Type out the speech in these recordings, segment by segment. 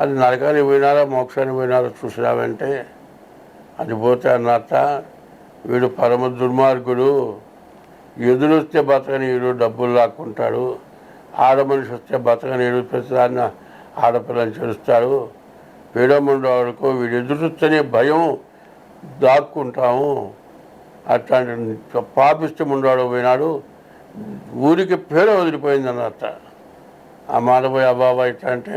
అది నరకానికి పోయినారా మోక్షానికి పోయినారా చూసినావంటే అది పోతే అన్నట్ట వీడు పరమ దుర్మార్గుడు ఎదురొస్తే బతకనీయుడు డబ్బులు లాక్కుంటాడు ఆడ మనిషి వస్తే బతకనీయుడు ప్రతిదాన్ని ఆడపిల్లని చేస్తాడు పీడముండవాడుకో వీడు ఎదురొస్తేనే భయం దాక్కుంటాము. అట్లాంటి పాపిష్టం ఉండవాడు పోయినాడు ఊరికి పేరు వదిలిపోయింది అన్నట్ట ఆ మాట పోయి అబ్బాబా ఇట్లా అంటే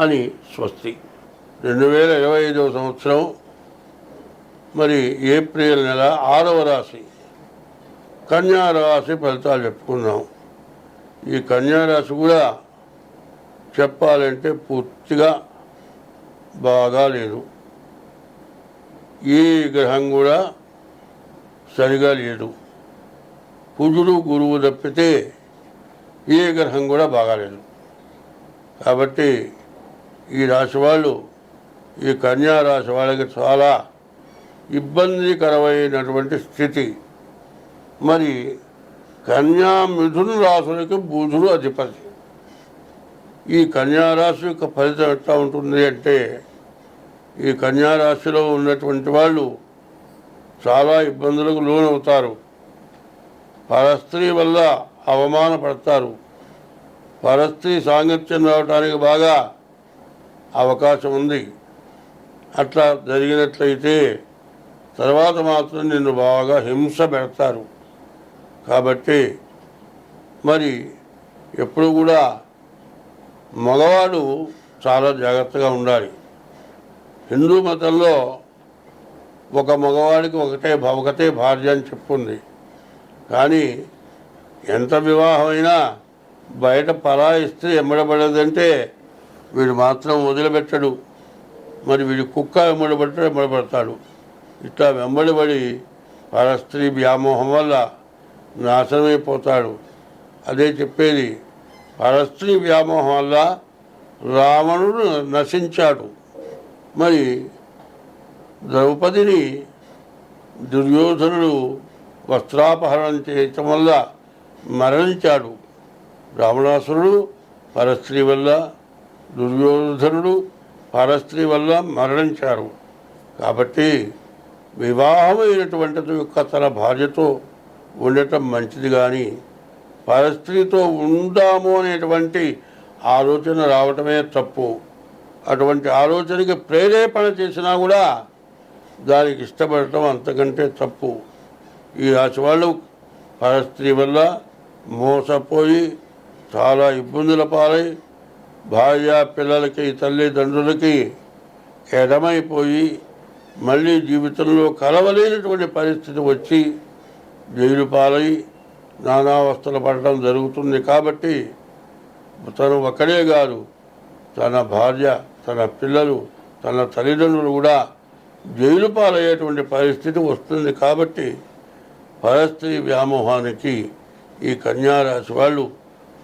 అని స్వస్తి. రెండు వేల ఇరవై ఐదవ సంవత్సరం మరి ఏప్రిల్ నెల ఆరవ రాశి కన్యారాశి ఫలితాలు చెప్పుకుందాం. ఈ కన్యారాశి కూడా చెప్పాలంటే పూర్తిగా బాగా లేదు. ఏ గ్రహం కూడా సరిగా లేదు. కుజుడు గురువు తప్పితే ఏ గ్రహం కూడా బాగాలేదు. కాబట్టి ఈ రాశి వాళ్ళు ఈ కన్యా రాశి వాళ్ళకి చాలా ఇబ్బందికరమైనటువంటి స్థితి. మరి కన్యా మిథున రాశులకి బుధుడు అధిపతి. ఈ కన్యా రాశి యొక్క ఫలితం ఎట్లా ఉంటుంది అంటే ఈ కన్యా రాశిలో ఉన్నటువంటి వాళ్ళు చాలా ఇబ్బందులకు లోనవుతారు. పరస్త్రీ వల్ల అవమానపడతారు. పరస్త్రీ సాంగత్యం రావడానికి బాగా అవకాశం ఉంది. అట్లా జరిగినట్లయితే తర్వాత మాత్రం నిన్ను బాగా హింస పెడతారు. కాబట్టి మరి ఎప్పుడు కూడా మగవాడు చాలా జాగ్రత్తగా ఉండాలి. హిందూ మతంలో ఒక మగవాడికి ఒకటే ఒకటే భార్య అని చెప్పుంది. కానీ ఎంత వివాహమైనా బయట పరాయిస్తే ఎమ్మడబడదంటే వీడు మాత్రం వదిలిపెట్టడు. మరి వీడి కుక్క వెంబడబట్ట వెంబడబడతాడు ఇట్లా వెంబడిబడి పరస్త్రీ వ్యామోహం వల్ల నాశనమైపోతాడు. అదే చెప్పేది పరస్త్రీ వ్యామోహం వల్ల రావణుడు నశించాడు. మరి ద్రౌపదిని దుర్యోధనుడు వస్త్రాపహరణం చేయటం వల్ల మరణించాడు. రావణాసురుడు పరస్త్రీ వల్ల దుర్యోధనుడు పరస్త్రీ వల్ల మరణించారు. కాబట్టి వివాహమైనటువంటి యొక్క తన భార్యతో ఉండటం మంచిది కానీ పరస్త్రీతో ఉందాము అనేటువంటి ఆలోచన రావటమే తప్పు. అటువంటి ఆలోచనకి ప్రేరేపణ చేసినా కూడా దానికి ఇష్టపడటం అంతకంటే తప్పు. ఈ రాశి వాళ్ళు పరస్త్రీ వల్ల మోసపోయి చాలా ఇబ్బందుల పాలై భార్య పిల్లలకి తల్లిదండ్రులకి ఎడమైపోయి మళ్ళీ జీవితంలో కలవలేనటువంటి పరిస్థితి వచ్చి జైలు పాలై నానావస్థలు పడటం జరుగుతుంది కాబట్టి తను ఒక్కడే కాదు తన భార్య తన పిల్లలు తన తల్లిదండ్రులు కూడా జైలు పాలయ్యేటువంటి పరిస్థితి వస్తుంది కాబట్టి పరస్త్రీ వ్యామోహానికి ఈ కన్యారాశి వాళ్ళు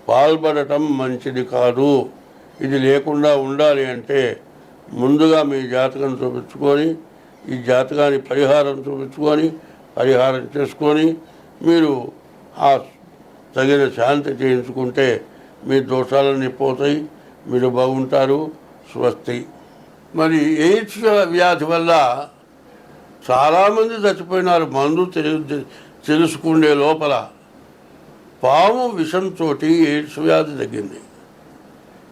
పాల్పడటం మంచిది కాదు. ఇది లేకుండా ఉండాలి అంటే ముందుగా మీ జాతకం చూపించుకొని ఈ జాతకాన్ని పరిహారం చూపించుకొని పరిహారం చేసుకొని మీరు ఆ తగిన శాంతి చేయించుకుంటే మీ దోషాలన్నీ పోతాయి మీరు బాగుంటారు స్వస్తి. మరి ఎయిడ్స్ వ్యాధి వల్ల చాలామంది చచ్చిపోయినారు. మందు తెలు తెలుసుకునే లోపల పాము విషంతో ఎయిడ్స్ వ్యాధి తగ్గింది.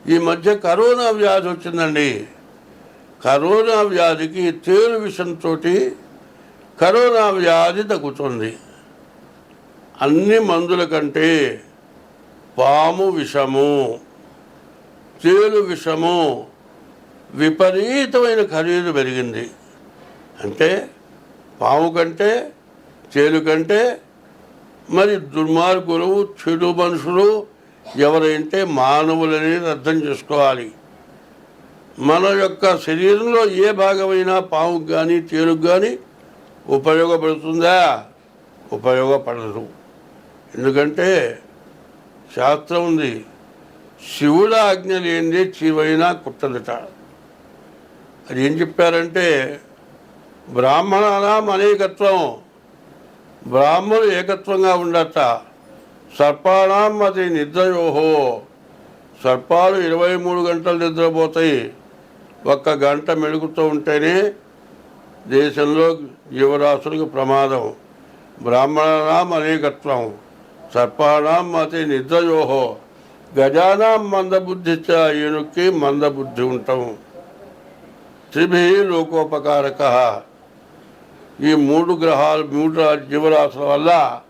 ఈ మధ్య కరోనా వ్యాధి వచ్చిందండి. కరోనా వ్యాధికి తేలు విషంతో కరోనా వ్యాధి తగ్గుతుంది. అన్ని మందుల కంటే పాము విషము తేలు విషము విపరీతమైన ఖరీదు పెరిగింది. అంటే పాము కంటే తేలు కంటే మరి దుర్మార్గులు చెడు మనుషులు ఎవరైతే మానవులనేది అర్థం చేసుకోవాలి. మన యొక్క శరీరంలో ఏ భాగమైనా పాముకు కానీ తేలుకు కానీ ఉపయోగపడుతుందా? ఉపయోగపడదు. ఎందుకంటే శాస్త్రం ఉంది శివుడు ఆజ్ఞ లేనిది చీవైనా కుట్టదుట. అది ఏం చెప్పారంటే బ్రాహ్మణానాం అనేకత్వం బ్రాహ్మణులు ఏకత్వంగా ఉండట సర్పాణం అది నిద్రయోహో. సర్పాలు ఇరవై మూడు గంటలు నిద్రపోతాయి. ఒక్క గంట మెలుగుతూ ఉంటేనే దేశంలో జీవరాశులకు ప్రమాదం. బ్రాహ్మణానాం అనేకత్వం. సర్పాణం అతి నిద్రయోహో. గజానాం మందబుద్ధిచ్చ ఏనుక్కి మందబుద్ధి ఉంటాం. త్రిభి లోకోపకారక. ఈ మూడు గ్రహాలు మూడు జీవరాశుల వల్ల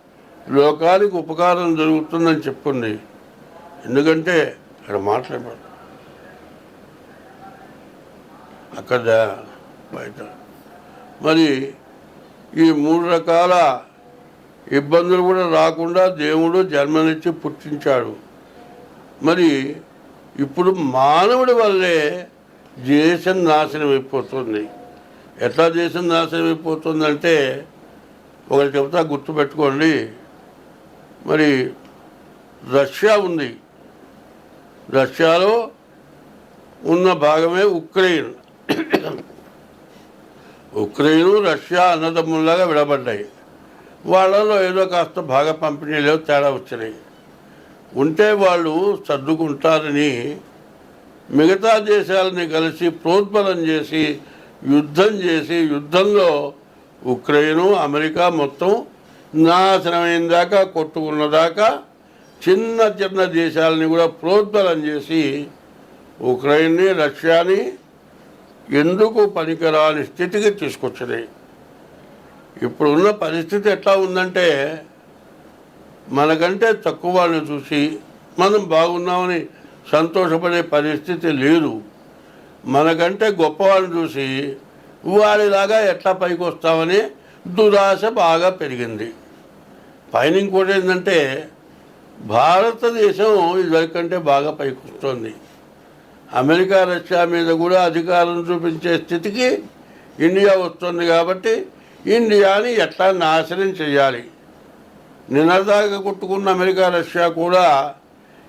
లోకానికి ఉపకారం జరుగుతుందని చెప్పుంది ఎందుకంటే అక్కడ మాట్లాడారు అక్కడ బయట. మరి ఈ మూడు రకాల ఇబ్బందులు కూడా రాకుండా దేవుడు జన్మనిచ్చి పుట్టించాడు. మరి ఇప్పుడు మానవుడి వల్లే దేశం నాశనం అయిపోతుంది. ఎట్లా దేశం నాశనం అయిపోతుందంటే ఒకటి చెబుతా గుర్తుపెట్టుకోండి. మరి రష్యా ఉంది. రష్యాలో ఉన్న భాగమే ఉక్రెయిన్. ఉక్రెయిన్ రష్యా అన్నదమ్ముల్లాగా విడబడ్డాయి. వాళ్ళలో ఏదో కాస్త భాగ పంపిణీలో తేడా వచ్చినాయి. ఉంటే వాళ్ళు సర్దుకుంటారని మిగతా దేశాలని కలిసి ప్రోద్బలం చేసి యుద్ధం చేసి యుద్ధంలో ఉక్రెయిన్ అమెరికా మొత్తం నాశనమైన దాకా కొట్టుకున్న చిన్న చిన్న దేశాలని కూడా ప్రోద్బలం చేసి ఉక్రెయిన్ని రష్యాని ఎందుకు పనికిరాని స్థితికి తీసుకొచ్చినాయి ఇప్పుడున్న పరిస్థితి ఎట్లా ఉందంటే మనకంటే తక్కువ వాళ్ళని చూసి మనం బాగున్నామని సంతోషపడే పరిస్థితి లేదు. మనకంటే గొప్పవాళ్ళని చూసి వారిలాగా ఎట్లా పైకి వస్తామని దురాశ బాగా పెరిగింది. పైన ఇంకోటి ఏంటంటే భారతదేశం ఇదివరకంటే బాగా పైకిస్తుంది. అమెరికా రష్యా మీద కూడా అధికారం చూపించే స్థితికి ఇండియా వస్తుంది కాబట్టి ఇండియాని ఎట్లా నాశనం చేయాలి? నిన్నదాకా కొట్టుకున్న అమెరికా రష్యా కూడా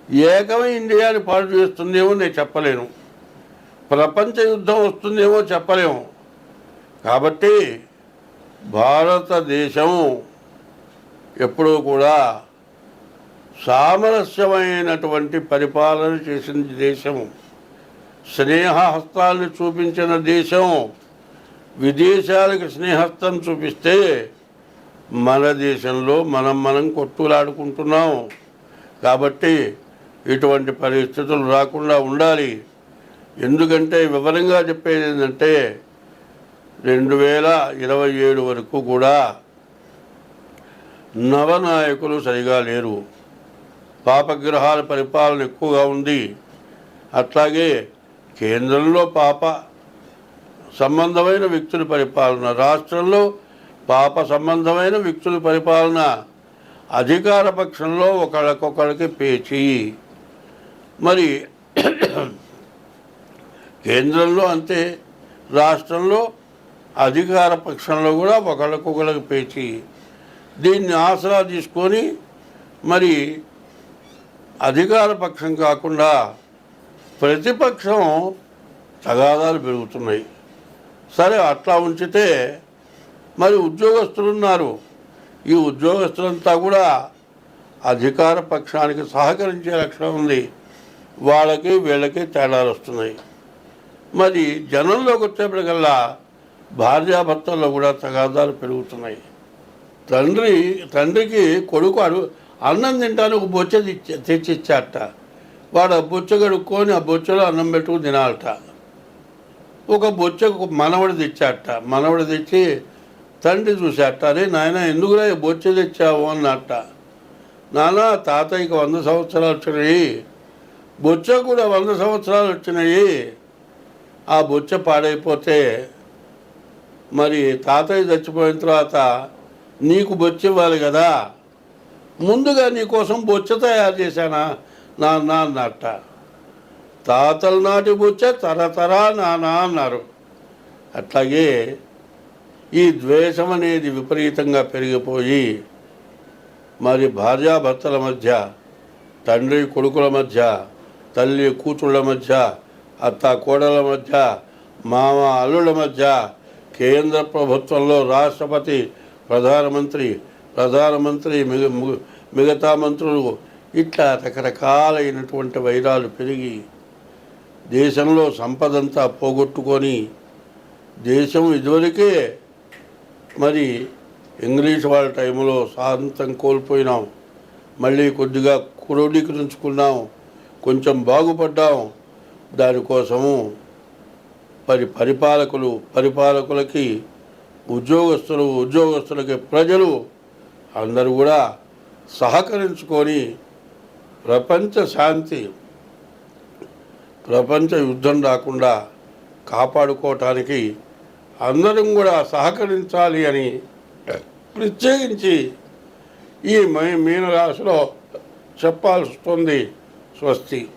ఏకమై ఇండియాని పాడు చేస్తుందేమో నేను చెప్పలేను. ప్రపంచ యుద్ధం వస్తుందేమో చెప్పలేము. కాబట్టి భారతదేశం ఎప్పుడూ కూడా సామరస్యమైనటువంటి పరిపాలన చేసిన దేశం. స్నేహహస్తాన్ని చూపించిన దేశం. విదేశాలకు స్నేహస్తం చూపిస్తే మన దేశంలో మనం మనం కొట్టులాడుకుంటున్నాం. కాబట్టి ఇటువంటి పరిస్థితులు రాకుండా ఉండాలి. ఎందుకంటే వివరంగా చెప్పేది ఏంటంటే రెండు వేల ఇరవై ఏడు వరకు కూడా నవనాయకులు సరిగా లేరు. పాపగ్రహాల పరిపాలన ఎక్కువగా ఉంది. అట్లాగే కేంద్రంలో పాప సంబంధమైన వ్యక్తుల పరిపాలన రాష్ట్రంలో పాప సంబంధమైన వ్యక్తుల పరిపాలన అధికార పక్షంలో ఒకళ్ళకొకళ్ళకి పేచి. మరి కేంద్రంలో అంతే రాష్ట్రంలో అధికార పక్షంలో కూడా ఒకళ్ళకొకళ్ళకి పేచి. దీన్ని ఆసరా తీసుకొని మరి అధికార పక్షం కాకుండా ప్రతిపక్షం తగాదాలు పెరుగుతున్నాయి. సరే అట్లా ఉంచితే మరి ఉద్యోగస్తులు ఉన్నారు. ఈ ఉద్యోగస్తులంతా కూడా అధికార పక్షానికి సహకరించే లక్షణం ఉంది. వాళ్ళకి వీళ్ళకి తేడాలు వస్తున్నాయి. మరి జనంలోకి వచ్చేప్పటికల్లా భార్యాభర్తల్లో కూడా తగాదాలు పెరుగుతున్నాయి. తండ్రి తండ్రికి కొడుకు అడు అన్నం తింటాను ఒక బొచ్చ తెచ్చి తెచ్చిచ్చాట వాడు ఆ బొచ్చ కడుక్కొని ఆ బొచ్చలో అన్నం పెట్టుకుని తినాలట. ఒక బొచ్చ మనవడు తెచ్చాట మనవడు తెచ్చి తండ్రి చూశాట అరే నాయన ఎందుకురా ఈ బొచ్చ తెచ్చావు? అన్నట్ట నాన్న తాతయ్యకి వంద సంవత్సరాలు వచ్చినాయి. బొచ్చ కూడా వంద సంవత్సరాలు వచ్చినాయి. ఆ బొచ్చ పాడైపోతే మరి తాతయ్య చచ్చిపోయిన తర్వాత నీకు బొచ్చ ఇవ్వాలి కదా. ముందుగా నీకోసం బొచ్చ తయారు చేశానా? నాన్న అన్నట్ట. తాతల నాటి బొచ్చ తరతరా నాన్న అన్నారు. అట్లాగే ఈ ద్వేషం అనేది విపరీతంగా పెరిగిపోయి మరి భార్యాభర్తల మధ్య తండ్రి కొడుకుల మధ్య తల్లి కూతుళ్ళ మధ్య అత్త కోడల మధ్య మామ అల్లుల మధ్య కేంద్ర ప్రభుత్వంలో రాష్ట్రపతి ప్రధానమంత్రి ప్రధానమంత్రి మిగ- మిగతా మంత్రులు ఇట్లా రకరకాలైనటువంటి వైరాలు పెరిగి దేశంలో సంపదంతా పోగొట్టుకొని దేశం ఇదివరకే మరి ఇంగ్లీష్ వాళ్ళ టైంలో శాంతం కోల్పోయినాం. మళ్ళీ కొద్దిగా క్రోడీకరించుకున్నాం. కొంచెం బాగుపడ్డాం. దానికోసము మరి పరిపాలకులు పరిపాలకులకి ఉద్యోగస్తులు ఉద్యోగస్తులకి ప్రజలు అందరూ కూడా సహకరించుకొని ప్రపంచ శాంతి ప్రపంచ యుద్ధం రాకుండా కాపాడుకోవటానికి అందరం కూడా సహకరించాలి అని ప్రత్యేకించి ఈ మీనరాశిలో చెప్పాల్సి వస్తుంది స్వస్తి.